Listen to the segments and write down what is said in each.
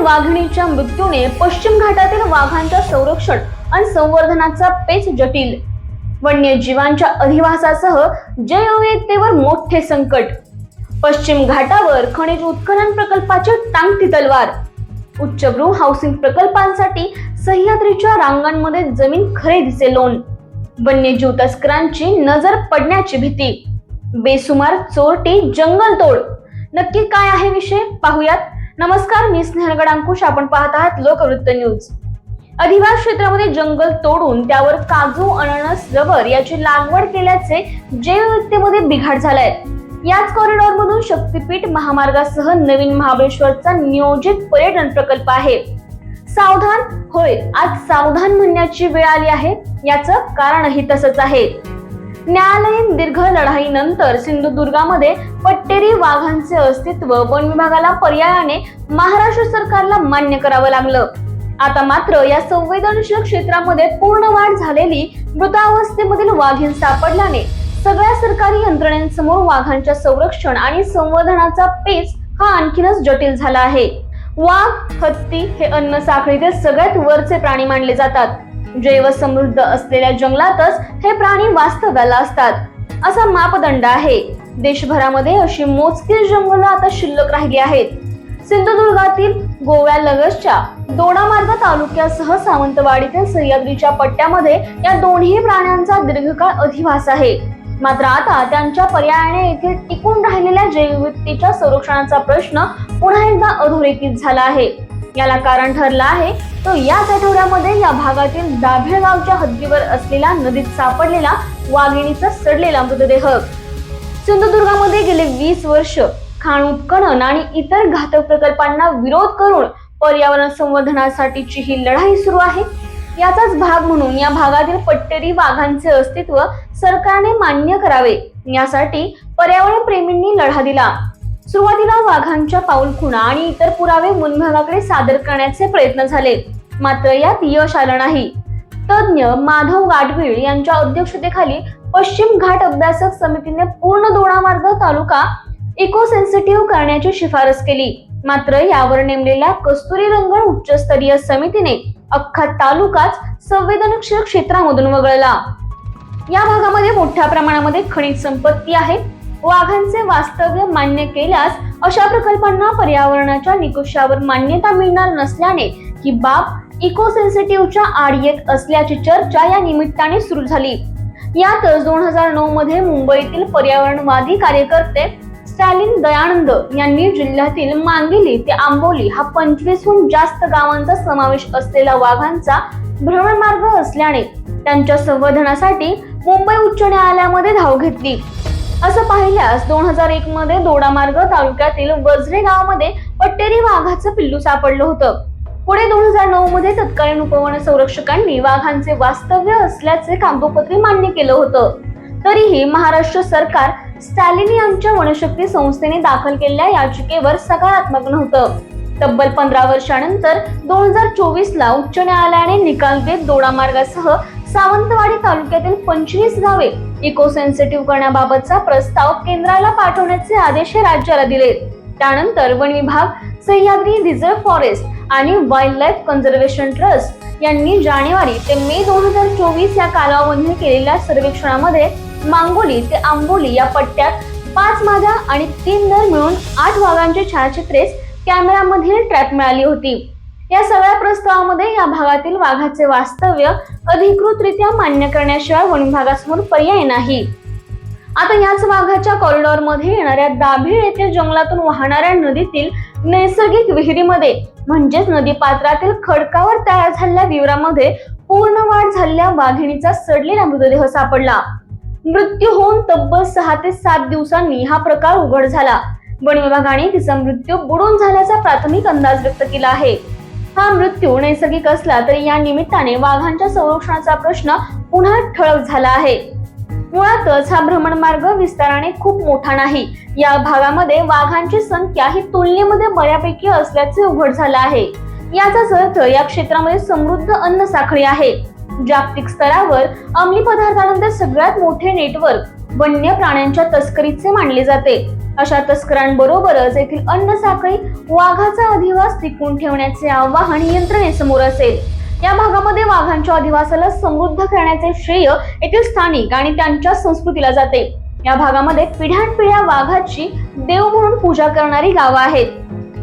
वाघिणीच्या मृत्यूने पश्चिम घाटातील वाघांच्या संरक्षण आणि संवर्धनाचा पेच जटिल. वन्यजीवांच्या अधिवासासह जैवविविधतेवर मोठे संकट. पश्चिम घाटावर खनिज उत्खनन प्रकल्पाची टांगती तलवार. उच्चभ्रू हाऊसिंग प्रकल्पांसाठी सह्याद्रीच्या रांगांमध्ये जमीन खरेदीचे लोन वन्यजीव तस्करांची नजर पडण्याची भीती. बेसुमार चोरटी जंगलतोड. नक्की काय आहे विषय? पाहूयात नमस्कार मी स्नेहगड अंकुश. आपण पाहत आहात लोकवृत्त न्यूज. अधिवास क्षेत्रामध्ये जंगल तोडून त्यावर काजू अननस रबर याची लागवड केल्याचे जैवविविधतेमध्ये बिघाड झालाय. याच कॉरिडॉर मधून शक्तीपीठ महामार्गासह नवीन महाबळेश्वरचा नियोजित पर्यटन प्रकल्प आहे. सावधान होय आज सावधान म्हणण्याची वेळ आली आहे. याचं कारणही तसंच आहे. न्यायालयीन दीर्घ लढाईनंतर सिंधुदुर्गामध्ये पट्टेरी वाघांचे अस्तित्व वन विभागाला पर्यायाने महाराष्ट्र सरकारला मान्य करावं लागलं. आता मात्र या संवेदनशील क्षेत्रामध्ये पूर्ण वाढ झालेली मृतावस्थेमधील वाघीण सापडल्याने सगळ्या सरकारी यंत्रणेसमोर वाघांच्या संरक्षण आणि संवर्धनाचा पेच हा आणखीनच जटिल झाला आहे. वाघ हत्ती हे अन्न साखळीतील सगळ्यात वरचे प्राणी मानले जातात. जैव समृद्ध असलेल्या जंगलातच हे प्राणी वास्तव्याला असतात. असा मापदंड आहे. देशभरामध्ये अशी मोजकी जंगलं आता शिल्लक राहिली आहेत. सिंधुदुर्गातील गोव्यालगतच्या दोडामार्ग तालुक्यासह सावंतवाडीतील सह्याद्रीच्या पट्ट्यामध्ये या दोन्ही प्राण्यांचा दीर्घकाळ अधिवास आहे. मात्र आता त्यांच्या पर्यायाने येथे टिकून राहिलेल्या जैवविविधतेच्या संरक्षणाचा प्रश्न पुन्हा एकदा अधोरेखित झाला आहे. याला कारण ठरलं आहे तो याच आठवड्यामध्ये या भागातील दाभेळ गावच्या हद्दीवर असलेला नदीत सापडलेला वाघिणीचा सडलेला मृतदेह. सिंधुदुर्गामध्ये गेले वीस वर्ष खाण उत्खनन आणि इतर घातक प्रकल्पांना विरोध करून पर्यावरण संवर्धनासाठीची ही लढाई सुरू आहे. याचाच भाग म्हणून या भागातील पट्टेरी वाघांचे अस्तित्व सरकारने मान्य करावे. यासाठी पर्यावरण प्रेमींनी लढा दिला. सुरुवातीला वाघांच्या पाऊलखुणा आणि इतर पुरावे वन सादर करण्याचे प्रयत्न झाले. मात्र यात यश आलं नाही. तज्ञ माधव गाडवीळ यांच्या अध्यक्षतेखाली पश्चिम घाट अभ्यासक समितीने पूर्ण दोडामार्ग तालुका इको सेन्सिटिव्ह करण्याची शिफारस केली. मात्र यावर नेमलेल्या कस्तुरी रंगण उच्चस्तरीय समितीने अख्खा तालुकाच संवेदनशील क्षेत्रामधून वगळला. या भागामध्ये मोठ्या प्रमाणामध्ये खनिज संपत्ती आहे. वाघांचे वास्तव्य मान्य केल्यास अशा प्रकल्पांना पर्यावरणाच्या निकषावर मान्यता मिळणार नसल्याने ही बाब इको सेन्सिटिव्हच्या आड येत असल्याची चर्चा या निमित्ताने सुरू झाली. यातच दोन हजार नऊ मध्ये मुंबईतील पर्यावरणवादी कार्यकर्ते स्टॅलिन दयानंद यांनी जिल्ह्यातील मांगिली ते आंबोली हा पंचवीसहून जास्त गावांचा समावेश असलेला वाघांचा भ्रमणमार्ग असल्याने त्यांच्या संवर्धनासाठी मुंबई उच्च न्यायालयामध्ये धाव घेतली. असं पाहिल्यास दोन हजार एक मध्ये दोडामार्ग तालुक्यातील वज्रे गावामध्ये पट्टेरी वाघाचं पिल्लू सापडलं होतं. पुढे दोन हजार नऊ मध्ये तत्कालीन उपवन संरक्षकांनी वाघांचे वास्तव्य असल्याचे कागदोपत्री मान्य केलं होतं. तरीही महाराष्ट्र सरकार स्टॅलिन यांच्या वनशक्ती संस्थेने दाखल केलेल्या याचिकेवर सकारात्मक नव्हतं. तब्बल पंधरा वर्षानंतर दोन हजार चोवीस ला उच्च न्यायालयाने निकाल देत दोडामार्गासह सावंतवाडी तालुक्यातील पंचवीस गावे इको सेन्सिटिव्ह करण्याबाबतचा प्रस्ताव केंद्राला पाठवण्याचे आदेश हे राज्याला दिले. त्यानंतर वन विभाग सह्याद्री रिझर्व्ह फॉरेस्ट आणि वाईल्ड लाईफ कन्झर्वेशन ट्रस्ट यांनी जानेवारी ते मे दोन हजार चोवीस या कालावधीत केलेल्या सर्वेक्षणामध्ये मांगोली ते आंबोली या पट्ट्यात पाच मादा आणि तीन नर मिळून आठ वाघांची छायाचित्रेस कॅमेरामधील ट्रॅप मिळाली होती. या सगळ्या प्रस्तावामध्ये या भागातील वाघाचे वास्तव्य अधिकृतरित्या मान्य करण्याशिवाय वन विभागासमोर पर्याय नाही. आता याच वाघाच्या कॉरिडॉरमध्ये येणाऱ्या दाभीळ येथील जंगलातून वाहणाऱ्या नदीतील नैसर्गिक विहिरीमध्ये म्हणजेच नदी पात्रातील खडकावर तयार झालेल्या विवरामध्ये पूर्ण वाढ झालेल्या वाघिणीचा सडलेला मृतदेह सापडला. मृत्यू होऊन तब्बल सहा ते सात दिवसांनी हा प्रकार उघड झाला. वन विभागाने तिचा मृत्यू बुडून झाल्याचा प्राथमिक अंदाज व्यक्त केला आहे. हा मृत्यू नैसर्गिक असला तरी या निमित्ताने वाघांच्या संरक्षणाचा प्रश्न पुन्हा ठळक झाला आहे. मुळातच हा भ्रमणमार्ग विस्ताराने खूप मोठा नाही. या भागामध्ये वाघांची संख्या ही तुलनेमध्ये बऱ्यापैकी असल्याचे उघड झालं आहे. याचाच अर्थ या क्षेत्रामध्ये समृद्ध अन्न साखळी आहे. जागतिक स्तरावर अंमली पदार्थानंतर सगळ्यात मोठे नेटवर्क वन्य प्राण्यांच्या तस्करीचे मानले जाते. अशा तस्करांबरोबरच येथील अन्न साखळी वाघाचा अधिवास टिकवून ठेवण्याचे आवाहन यंत्रणेसमोर असेल. या भागामध्ये वाघांच्या अधिवासाला समृद्ध करण्याचे श्रेय येथील स्थानिक आणि त्यांच्या संस्कृतीला जाते. या भागामध्ये पिढ्यानपिढ्या वाघाची देव म्हणून पूजा करणारी गावं आहेत.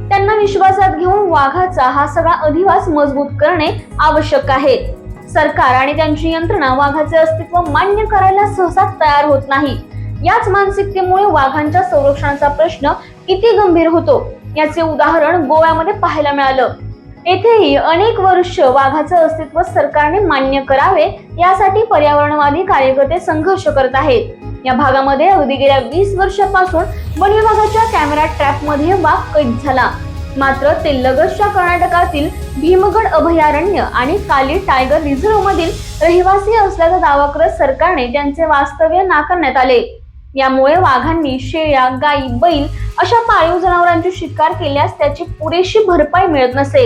त्यांना विश्वासात घेऊन वाघाचा हा सगळा अधिवास मजबूत करणे आवश्यक आहे. सरकार आणि त्यांची यंत्रणा वाघाचे अस्तित्व मान्य करायला सहसा तयार होत नाही. याच मानसिकतेमुळे वाघांच्या संरक्षणाचा प्रश्न किती गंभीर होतो याचे उदाहरण गोव्यामध्ये पाहायला मिळालं. येथेही अनेक वर्ष वाघाचं अस्तित्व सरकारने मान्य करावे यासाठी पर्यावरणवादी कार्यकर्ते संघर्ष करत आहेत. या भागामध्ये अगदी गेल्या वीस वर्षापासून वनविभागाच्या कॅमेरा ट्रॅपमध्ये वाघ कैद झाला. मात्र ते लगतच्या कर्नाटकातील भीमगड अभयारण्य आणि काली टायगर रिझर्व्ह मधील रहिवासी असल्याचा दावा करत सरकारने त्यांचे वास्तव्य नाकारण्यात आले. यामुळे वाघांनी शेळ्या गायी बैल अशा पाळीव जनावरांची शिकार केल्यास त्याची पुरेशी भरपाई मिळत नसे.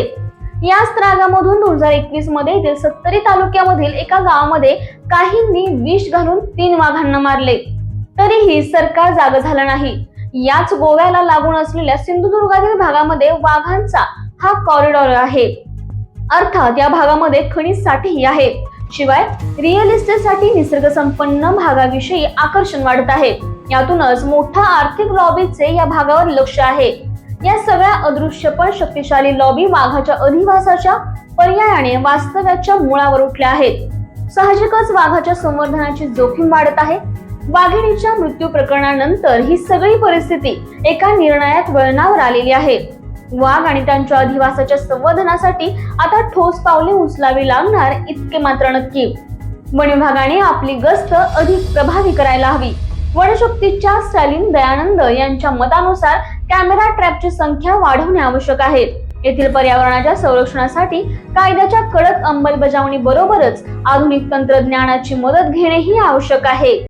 याच त्रागामधून दोन हजार एकवीसमध्ये येथील सत्तरी तालुक्यामधील एका गावामध्ये काहींनी विष घालून तीन वाघांना मारले. तरीही सरकार जाग झालं नाही. याच गोव्याला लागून असलेल्या सिंधुदुर्गातील भागामध्ये वाघांचा हा कॉरिडॉर आहे. अर्थात या भागामध्ये खनिज साठेही आहे. शिवाय रिअल इस्टेटसाठी निसर्ग संपन्न भागाविषयी आकर्षण वाढत आहे. यातूनच मोठा आर्थिक लॉबीचे या भागावर लक्ष आहे. या सगळ्या अदृश्य पण शक्तिशाली लॉबी वाघाच्या अधिवासाच्या पर्यायाने वास्तव्याच्या मुळावर उठल्या आहेत. साहजिकच वाघाच्या संवर्धनाची जोखीम वाढत आहे. वाघिणीच्या मृत्यू प्रकरणानंतर ही सगळी परिस्थिती एका निर्णयात वळणावर आलेली आहे. वाघ आणि त्यांच्या अधिवासाच्या संवर्धनासाठी आता ठोस पावले उचलावी लागणार इतके मात्र नक्की. वन विभागाने आपली गस्त अधिक प्रभावी करायला हवी. वनशक्तीच्या स्टॅलिन दयानंद यांच्या मतानुसार कॅमेरा ट्रॅपची संख्या वाढवणे आवश्यक आहे. येथील पर्यावरणाच्या संरक्षणासाठी कायद्याच्या कडक अंमलबजावणी बरोबरच आधुनिक तंत्रज्ञानाची मदत घेणेही आवश्यक आहे.